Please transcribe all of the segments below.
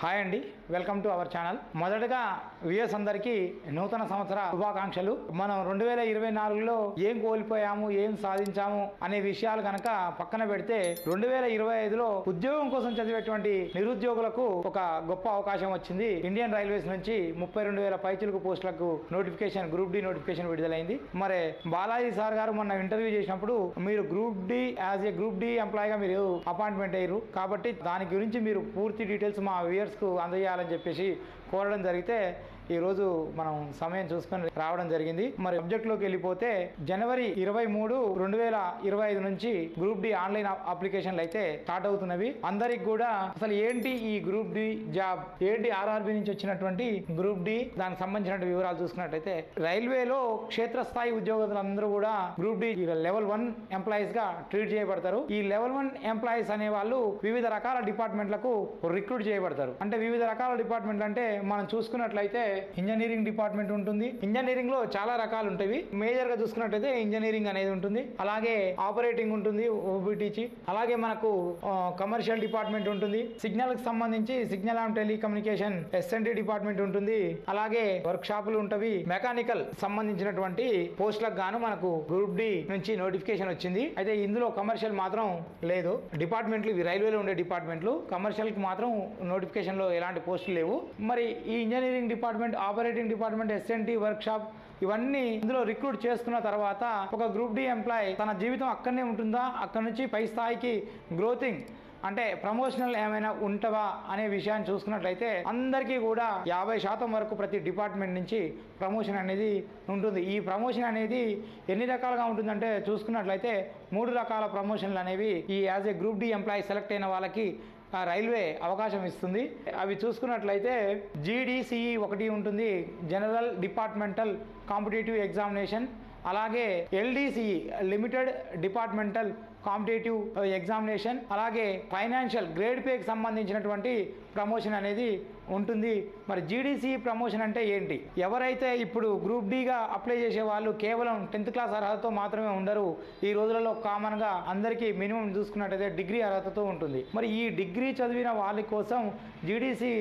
Hi అండి welcome to our channel. మొదటగా విఎస్ అందరికీ నూతన సంవత్సర శుభాకాంక్షలు. మనం రెండు వేల ఇరవై నాలుగులో ఏం కోల్పోయాము ఏం సాధించాము అనే విషయాలు కనుక పక్కన పెడితే రెండు వేల ఇరవై ఐదులో ఉద్యోగం కోసం చదివేటువంటి నిరుద్యోగులకు ఒక గొప్ప అవకాశం వచ్చింది. ఇండియన్ రైల్వేస్ నుంచి ముప్పై రెండు వేల పైచులకు పోస్టులకు నోటిఫికేషన్ గ్రూప్ డి నోటిఫికేషన్ విడుదలైంది. మరి బాలాజీ సార్ గారు మొన్న ఇంటర్వ్యూ చేసినప్పుడు మీరు group D as a group D ఎంప్లాయీగా మీరు అపాయింట్మెంట్ అయ్యారు. కాబట్టి దాని గురించి మీరు పూర్తి డీటెయిల్స్ మా వ్యూయర్స్కు అందజేయాలని చెప్పేసి కోరడం జరిగితే ఈ రోజు మనం సమయం చూసుకొని రావడం జరిగింది. మరి సబ్జెక్ట్లోకి వెళ్ళిపోతే జనవరి ఇరవై మూడు రెండు వేల ఇరవై ఐదు నుంచి గ్రూప్ డి ఆన్లైన్ అప్లికేషన్లు అయితే స్టార్ట్ అవుతున్నవి. అందరికి కూడా అసలు ఏంటి ఈ గ్రూప్ డి జాబ్ ఏంటి ఆర్ఆర్బి నుంచి వచ్చినటువంటి గ్రూప్ డి దానికి సంబంధించిన వివరాలు చూసుకున్నట్టయితే రైల్వేలో క్షేత్రస్థాయి ఉద్యోగులందరూ కూడా గ్రూప్ డి లెవెల్ వన్ ఎంప్లాయీస్గా ట్రీట్ చేయబడతారు. ఈ లెవెల్ వన్ ఎంప్లాయీస్ అనే వాళ్ళు వివిధ రకాల డిపార్ట్మెంట్లకు రిక్రూట్ చేయబడతారు. అంటే వివిధ రకాల డిపార్ట్మెంట్లు అంటే మనం చూసుకున్నట్లయితే ఇంజనీరింగ్ డిపార్ట్మెంట్ ఉంటుంది. ఇంజనీరింగ్లో చాలా రకాలు ఉంటాయి. మేజర్గా చూసుకున్నట్టయితే ఇంజనీరింగ్ అనేది ఉంటుంది. అలాగే ఆపరేటింగ్ ఉంటుంది ఓబిటీచి అలాగే మనకు కమర్షియల్ డిపార్ట్మెంట్ ఉంటుంది. సిగ్నల్కి సంబంధించి signal and telecommunication SNT department ఉంటుంది. అలాగే వర్క్ షాపులు ఉంటవి మెకానికల్ సంబంధించినటువంటి పోస్టులకు గాను మనకు గ్రూప్ డి నుంచి నోటిఫికేషన్ వచ్చింది. అయితే ఇందులో కమర్షియల్ మాత్రం లేదు. డిపార్ట్మెంట్లు ఇవి రైల్వేలో ఉండే డిపార్ట్మెంట్లు కమర్షియల్కి మాత్రం నోటిఫికేషన్లో ఎలాంటి పోస్టులు లేవు. మరి ఈ engineering department operating department SNT workshop ఇవన్నీ ఇందులో రిక్రూట్ చేసుకున్న తర్వాత ఒక గ్రూప్ డి ఎంప్లాయ్ తన జీవితం అక్కడనే ఉంటుందా? అక్కడ నుంచి పై స్థాయికి గ్రోతింగ్ అంటే ప్రమోషనల్ ఏమైనా ఉంటవా? అనే విషయాన్ని చూసుకున్నట్లయితే అందరికీ కూడా యాభై శాతం వరకు ప్రతి డిపార్ట్మెంట్ నుంచి ప్రమోషన్ అనేది ఉంటుంది. ఈ ప్రమోషన్ అనేది ఎన్ని రకాలుగా ఉంటుందంటే చూసుకున్నట్లయితే మూడు రకాల ప్రమోషన్లు అనేవి ఈ as a group D employee select అయిన వాళ్ళకి రైల్వే అవకాశం ఇస్తుంది. అవి చూసుకున్నట్లయితే జీడీసీఈ ఒకటి ఉంటుంది. జనరల్ డిపార్ట్మెంటల్ కాంపిటేటివ్ ఎగ్జామినేషన్ అలాగే LDCE limited departmental competitive examination అలాగే ఫైనాన్షియల్ గ్రేడ్ పేకి సంబంధించినటువంటి ప్రమోషన్ అనేది ఉంటుంది. మరి జీడీసీ ప్రమోషన్ అంటే ఏంటి? ఎవరైతే ఇప్పుడు గ్రూప్ డిగా అప్లై చేసే వాళ్ళు కేవలం టెన్త్ క్లాస్ అర్హతతో మాత్రమే ఉండరు ఈ రోజులలో కామన్గా అందరికీ మినిమం చూసుకున్నట్టయితే డిగ్రీ అర్హతతో ఉంటుంది. మరి ఈ డిగ్రీ చదివిన వాళ్ళ కోసం జీడీసీ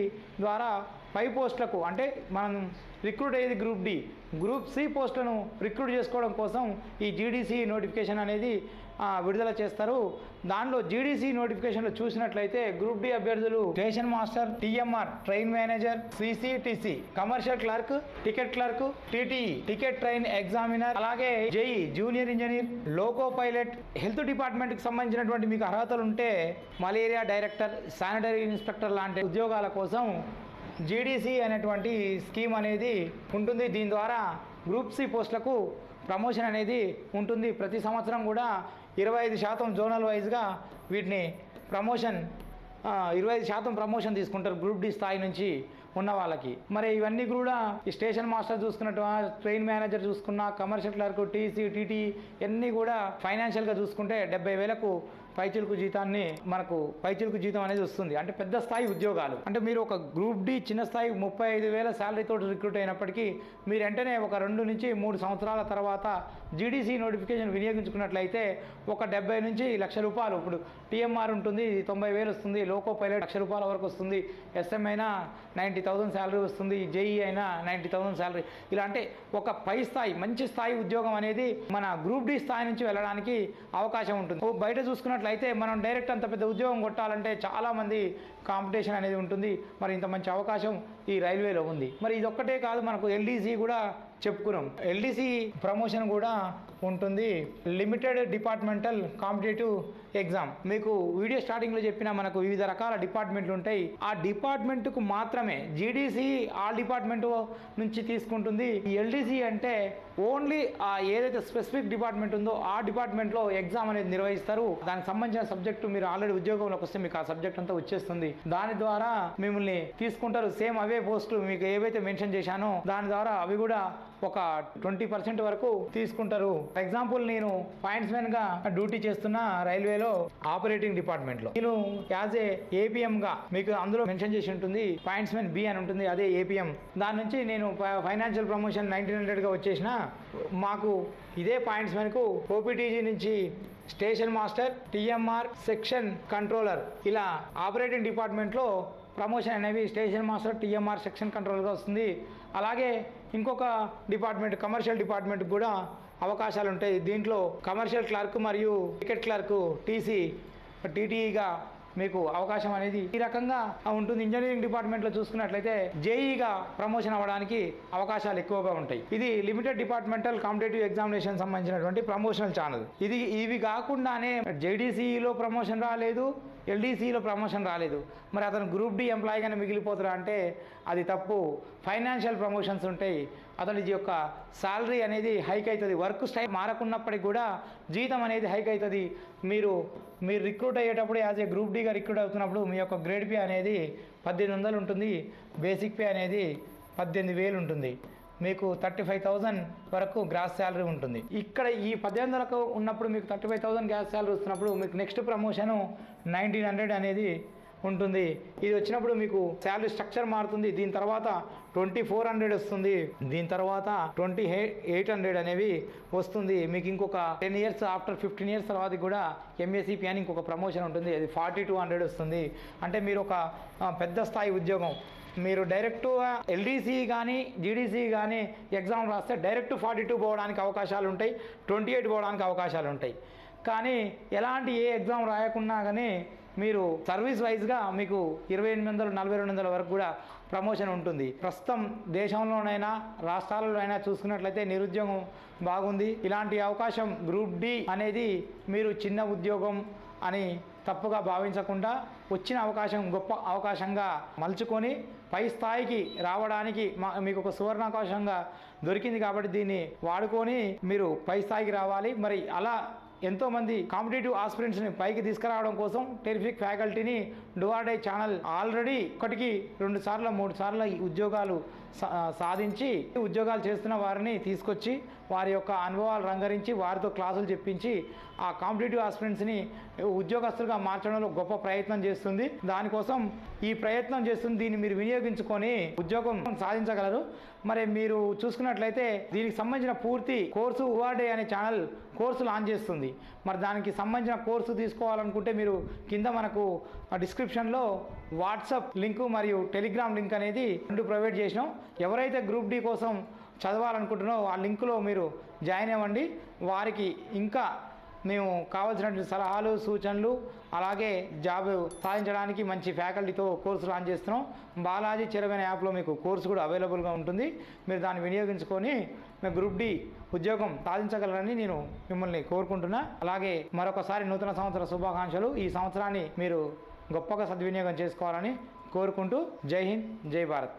ద్వారా పై పోస్టులకు అంటే మనం రిక్రూట్ అయ్యేది గ్రూప్ డి గ్రూప్ సి పోస్టులను రిక్రూట్ చేసుకోవడం కోసం ఈ జీడీసీ నోటిఫికేషన్ అనేది విడుదల చేస్తారు. దానిలో జీడీసీ నోటిఫికేషన్లో చూసినట్లయితే గ్రూప్ డి అభ్యర్థులు station master TMR train manager CCTC commercial clerk ticket clerk TTE ticket train examiner అలాగే JE junior engineer loco pilot health డిపార్ట్మెంట్కి సంబంధించినటువంటి మీకు అర్హతలు ఉంటే మలేరియా డైరెక్టర్ శానిటరీ ఇన్స్పెక్టర్ లాంటి ఉద్యోగాల కోసం జీడీసీ అనేటువంటి స్కీమ్ అనేది ఉంటుంది. దీని ద్వారా గ్రూప్ సి పోస్టులకు ప్రమోషన్ అనేది ఉంటుంది. ప్రతి సంవత్సరం కూడా ఇరవై ఐదు శాతం జోనల్ వైజ్గా వీటిని ప్రమోషన్ ఇరవై ఐదు శాతం ప్రమోషన్ తీసుకుంటారు గ్రూప్ డి స్థాయి నుంచి ఉన్న వాళ్ళకి. మరి ఇవన్నీ కూడా ఈ స్టేషన్ మాస్టర్ చూసుకున్నట్టు ట్రైన్ మేనేజర్ చూసుకున్న కమర్షియల్ క్లర్క్ టీసీ టీటీ ఇవన్నీ కూడా ఫైనాన్షియల్గా చూసుకుంటే డెబ్బై వేలకు పైచిలుకు జీతాన్ని మనకు పైచిలుకు జీతం అనేది వస్తుంది. అంటే పెద్ద స్థాయి ఉద్యోగాలు. అంటే మీరు ఒక గ్రూప్ డి చిన్న స్థాయి ముప్పై ఐదు వేల శాలరీతో రిక్రూట్ అయినప్పటికీ మీరు వెంటనే ఒక రెండు నుంచి మూడు సంవత్సరాల తర్వాత జీడీసీ నోటిఫికేషన్ వినియోగించుకున్నట్లయితే ఒక డెబ్బై నుంచి లక్ష రూపాయలు. ఇప్పుడు టీఎంఆర్ ఉంటుంది తొంభై వేలు వస్తుంది లోకో పైలట్ లక్ష రూపాయల వరకు వస్తుంది ఎస్ఎం అయినా నైంటీ థౌసండ్ శాలరీ వస్తుంది జేఈ అయినా నైంటీ థౌసండ్ శాలరీ. ఇలా అంటే ఒక పై స్థాయి మంచి స్థాయి ఉద్యోగం అనేది మన గ్రూప్ డి స్థాయి నుంచి వెళ్ళడానికి అవకాశం ఉంటుంది. ఓ బయట చూసుకున్నట్లయితే మనం డైరెక్ట్ అంత పెద్ద ఉద్యోగం కొట్టాలంటే చాలామంది కాంపిటీషన్ అనేది ఉంటుంది. మరి ఇంత మంచి అవకాశం ఈ రైల్వేలో ఉంది. మరి ఇది ఒక్కటే కాదు మనకు ఎల్డీసీ కూడా చెప్పుకున్నాం. ఎల్డీసీ ప్రమోషన్ కూడా ఉంటుంది. Limited departmental competitive exam. మీకు వీడియో స్టార్టింగ్లో చెప్పిన మనకు వివిధ రకాల డిపార్ట్మెంట్లు ఉంటాయి. ఆ డిపార్ట్మెంట్కు మాత్రమే జీడీసీ ఆ డిపార్ట్మెంట్ నుంచి తీసుకుంటుంది. ఎల్డీసీ అంటే ఓన్లీ ఆ ఏదైతే స్పెసిఫిక్ డిపార్ట్మెంట్ ఉందో ఆ డిపార్ట్మెంట్లో ఎగ్జామ్ అనేది నిర్వహిస్తారు. దానికి సంబంధించిన సబ్జెక్టు మీరు ఆల్రెడీ ఉద్యోగంలోకి వస్తే మీకు ఆ సబ్జెక్ట్ అంతా వచ్చేస్తుంది. దాని ద్వారా మిమ్మల్ని తీసుకుంటారు. సేమ్ అవే పోస్టులు మీకు ఏవైతే మెన్షన్ చేశానో దాని ద్వారా అవి కూడా ఒక ట్వంటీ పర్సెంట్ వరకు తీసుకుంటారు. ఎగ్జాంపుల్ నేను పాయింట్స్ మ్యాన్గా డ్యూటీ చేస్తున్న రైల్వేలో ఆపరేటింగ్ డిపార్ట్మెంట్లో నేను యాజ్ ఏ ఏపీఎం గా మీకు అందులో మెన్షన్ చేసి ఉంటుంది పాయింట్స్ మ్యాన్ బి అని ఉంటుంది అదే ఏపీఎం. దాని నుంచి నేను ఫైనాన్షియల్ ప్రమోషన్ నైన్టీన్ హండ్రెడ్గా వచ్చేసిన మాకు ఇదే పాయింట్స్ మెన్కు ఓపీటీజీ నుంచి station master TMR section controller. ఇలా ఆపరేటింగ్ డిపార్ట్మెంట్లో ప్రమోషన్ అనేవి స్టేషన్ మాస్టర్ టీఎంఆర్ సెక్షన్ కంట్రోల్గా వస్తుంది. అలాగే ఇంకొక డిపార్ట్మెంట్ కమర్షియల్ డిపార్ట్మెంట్ కూడా అవకాశాలు ఉంటాయి దీంట్లో కమర్షియల్ క్లర్క్ మరియు టికెట్ క్లర్క్ టీసీ టీటీఈగా మీకు అవకాశం అనేది ఈ రకంగా ఉంటుంది. ఇంజనీరింగ్ డిపార్ట్మెంట్లో చూసుకున్నట్లయితే జేఈగా ప్రమోషన్ అవ్వడానికి అవకాశాలు ఎక్కువగా ఉంటాయి. ఇది లిమిటెడ్ డిపార్ట్మెంటల్ కాంపిటేటివ్ ఎగ్జామినేషన్ సంబంధించినటువంటి ప్రమోషనల్ ఛానల్. ఇది ఇవి కాకుండానే జేడీసీలో ప్రమోషన్ రాలేదు. ఎల్డీసీలో ప్రమోషన్ రాలేదు. మరి అతను గ్రూప్ డి ఎంప్లాయీగానే మిగిలిపోతురా అంటే అది తప్పు. ఫైనాన్షియల్ ప్రమోషన్స్ ఉంటాయి. అతని యొక్క శాలరీ అనేది హైక్ అవుతుంది. వర్క్ స్టైల్ మారకున్నప్పటికి కూడా జీతం అనేది హైక్ అవుతుంది. మీరు మీరు రిక్రూట్ అయ్యేటప్పుడు యాజ్ ఏ గ్రూప్ డిగా రిక్రూట్ అవుతున్నప్పుడు మీ యొక్క గ్రేడ్ పే అనేది పద్దెనిమిది వందలు ఉంటుంది. బేసిక్ పే అనేది పద్దెనిమిది వేలు ఉంటుంది. మీకు థర్టీ ఫైవ్ థౌజండ్ వరకు గ్రాస్ శాలరీ ఉంటుంది. ఇక్కడ ఈ పద్దెనిమిది వరకు ఉన్నప్పుడు మీకు thirty five thousand gross salary వస్తున్నప్పుడు మీకు నెక్స్ట్ ప్రమోషను నైన్టీన్ హండ్రెడ్ అనేది ఉంటుంది. ఇది వచ్చినప్పుడు మీకు శాలరీ స్ట్రక్చర్ మారుతుంది. దీని తర్వాత ట్వంటీ ఫోర్ హండ్రెడ్ వస్తుంది. దీని తర్వాత ట్వంటీ ఎయిట్ హండ్రెడ్ అనేవి వస్తుంది. మీకు ఇంకొక ten years after fifteen years తర్వాత కూడా ఎంఎస్సిపి అని ఇంకొక ప్రమోషన్ ఉంటుంది. అది ఫార్టీ టూ హండ్రెడ్ వస్తుంది. అంటే మీరు ఒక పెద్ద స్థాయి ఉద్యోగం. మీరు డైరెక్ట్ ఎల్డీసీ కానీ జీడీసీ కానీ ఎగ్జామ్ రాస్తే డైరెక్ట్ ఫార్టీ టూ పోవడానికి అవకాశాలు ఉంటాయి ట్వంటీ ఎయిట్ పోవడానికి అవకాశాలు ఉంటాయి. కానీ ఎలాంటి ఏ ఎగ్జామ్ రాయకున్నా కానీ మీరు సర్వీస్ వైజ్గా మీకు ఇరవై ఎనిమిది వందలు నలభై రెండు వందల వరకు కూడా ప్రమోషన్ ఉంటుంది. ప్రస్తుతం దేశంలోనైనా రాష్ట్రాలలోనైనా చూసుకున్నట్లయితే నిరుద్యోగం బాగుంది. ఇలాంటి అవకాశం గ్రూప్ డి అనేది మీరు చిన్న ఉద్యోగం అని తప్పుగా భావించకుండా వచ్చిన అవకాశం గొప్ప అవకాశంగా మలుచుకొని పై స్థాయికి రావడానికి మా మీకు ఒక సువర్ణావకాశంగా దొరికింది కాబట్టి దీన్ని వాడుకొని మీరు పై స్థాయికి రావాలి. మరి అలా ఎంతోమంది కాంపిటేటివ్ ఆస్పిరెంట్స్ని పైకి తీసుకురావడం కోసం టెరిఫిక్ ఫ్యాకల్టీని డువార్డే ఛానల్ ఆల్రెడీ ఒకటికి రెండు సార్లు మూడు సార్లు ఈ ఉద్యోగాలు సాధించి ఉద్యోగాలు చేస్తున్న వారిని తీసుకొచ్చి వారి యొక్క అనుభవాలు రంగరించి వారితో క్లాసులు చెప్పించి ఆ కాంపిటేటివ్ ఆస్పిరెంట్స్ని ఉద్యోగస్తులుగా మార్చడంలో గొప్ప ప్రయత్నం చేస్తుంది. దానికోసం ఈ ప్రయత్నం చేస్తుంది దీన్ని మీరు వినియోగించుకొని ఉద్యోగం సాధించగలరు. మరి మీరు చూసుకున్నట్లయితే దీనికి సంబంధించిన పూర్తి కోర్సు ఉవార్డే అనే ఛానల్ కోర్సు లాంచ్ చేస్తుంది. మరి దానికి సంబంధించిన కోర్సు తీసుకోవాలనుకుంటే మీరు కింద మనకు డిస్క్రిప్షన్లో వాట్సాప్ లింకు మరియు టెలిగ్రామ్ లింక్ అనేది రెండు ప్రొవైడ్ చేసినాం. ఎవరైతే గ్రూప్ డి కోసం చదవాలనుకుంటున్నారో ఆ లింకులో మీరు జాయిన్ అవ్వండి. వారికి ఇంకా మేము కావాల్సినటువంటి సలహాలు సూచనలు అలాగే జాబ్ సాధించడానికి మంచి ఫ్యాకల్టీతో కోర్సు లాంచ్ చేస్తున్నాం. బాలాజీ చిరవైన యాప్లో మీకు కోర్సు కూడా అవైలబుల్గా ఉంటుంది. మీరు దాన్ని వినియోగించుకొని మీ గ్రూప్ డి ఉద్యోగం సాధించగలరని నేను మిమ్మల్ని కోరుకుంటున్నా. అలాగే మరొకసారి నూతన సంవత్సర శుభాకాంక్షలు. ఈ సంవత్సరాన్ని మీరు గొప్పగా సద్వినియోగం చేసుకోవాలని కోరుకుంటూ జై హింద్ జై భారత్.